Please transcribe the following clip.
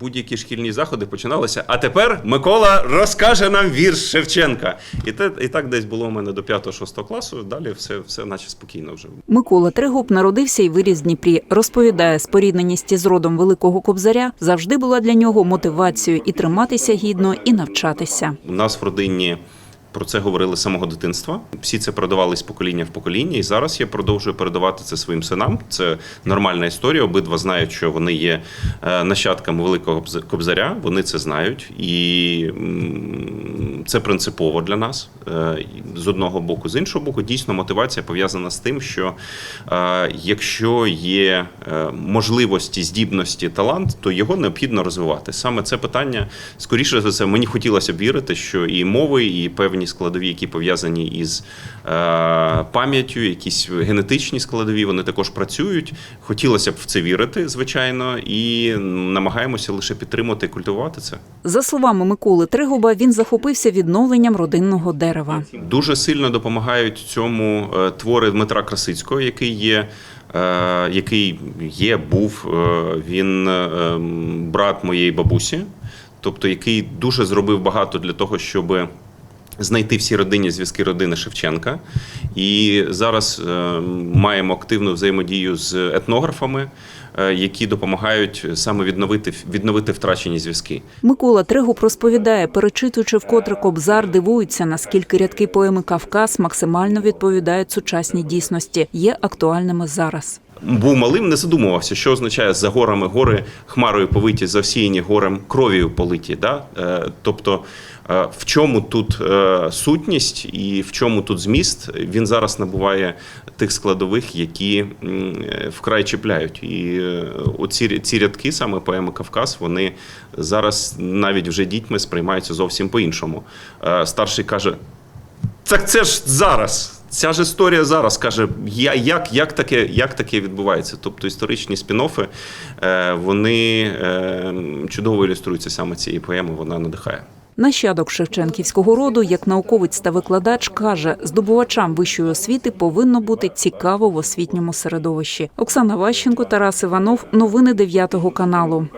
Будь-які шкільні заходи починалися. А тепер Микола розкаже нам вірш Шевченка. І, те, і так десь було у мене до 5-6 класу. Далі все, все наче спокійно вже. Микола Тригуб народився і виріс в Дніпрі. Розповідає, спорідненість із родом великого кобзаря завжди була для нього мотивацією і триматися гідно, і навчатися. У нас в родині про це говорили з самого дитинства. Всі це продавали з покоління в покоління, і зараз я продовжую передавати це своїм синам. Це нормальна історія. Обидва знають, що вони є е, нащадками великого Кобз- кобзаря. Вони це знають, і це принципово для нас е, з одного боку. З іншого боку, дійсно мотивація пов'язана з тим, що е, якщо є е, можливості, здібності, талант, то його необхідно розвивати. Саме це питання, скоріше за все, мені хотілося б вірити, що і мови, і певні складові, які пов'язані із пам'яттю, якісь генетичні складові, вони також працюють. Хотілося б в це вірити, звичайно, і намагаємося лише підтримувати і культивувати це. За словами Миколи Тригуба, він захопився відновленням родинного дерева. Дуже сильно допомагають цьому е, твори Дмитра Красицького, який є. е, Який є, був е, він брат моєї бабусі, тобто який дуже зробив багато для того, щоб знайти всі родинні зв'язки родини Шевченка. І зараз е, маємо активну взаємодію з етнографами, е, які допомагають саме відновити відновити втрачені зв'язки. Микола Тригуб розповідає, перечитуючи вкотре кобзар, дивується, наскільки рядки поеми Кавказ максимально відповідають сучасній дійсності, є актуальними зараз. Був малим, не задумувався, що означає за горами гори хмарою повиті, завсіяні горем кров'ю политі. Да? Е, Тобто, е, в чому тут е, сутність і в чому тут зміст, він зараз набуває тих складових, які вкрай чіпляють. І оці ці рядки, саме поеми Кавказ, вони зараз навіть вже дітьми сприймаються зовсім по-іншому. Старший каже: так це ж зараз. Ця ж історія зараз каже, я, як, як, таке, як таке відбувається. Тобто історичні спін-оффи, е, вони е, чудово ілюструються саме цією поемою, вона надихає. Нащадок Шевченківського роду, як науковець та викладач, каже, здобувачам вищої освіти повинно бути цікаво в освітньому середовищі. Оксана Ващенко, Тарас Іванов. Новини 9 каналу.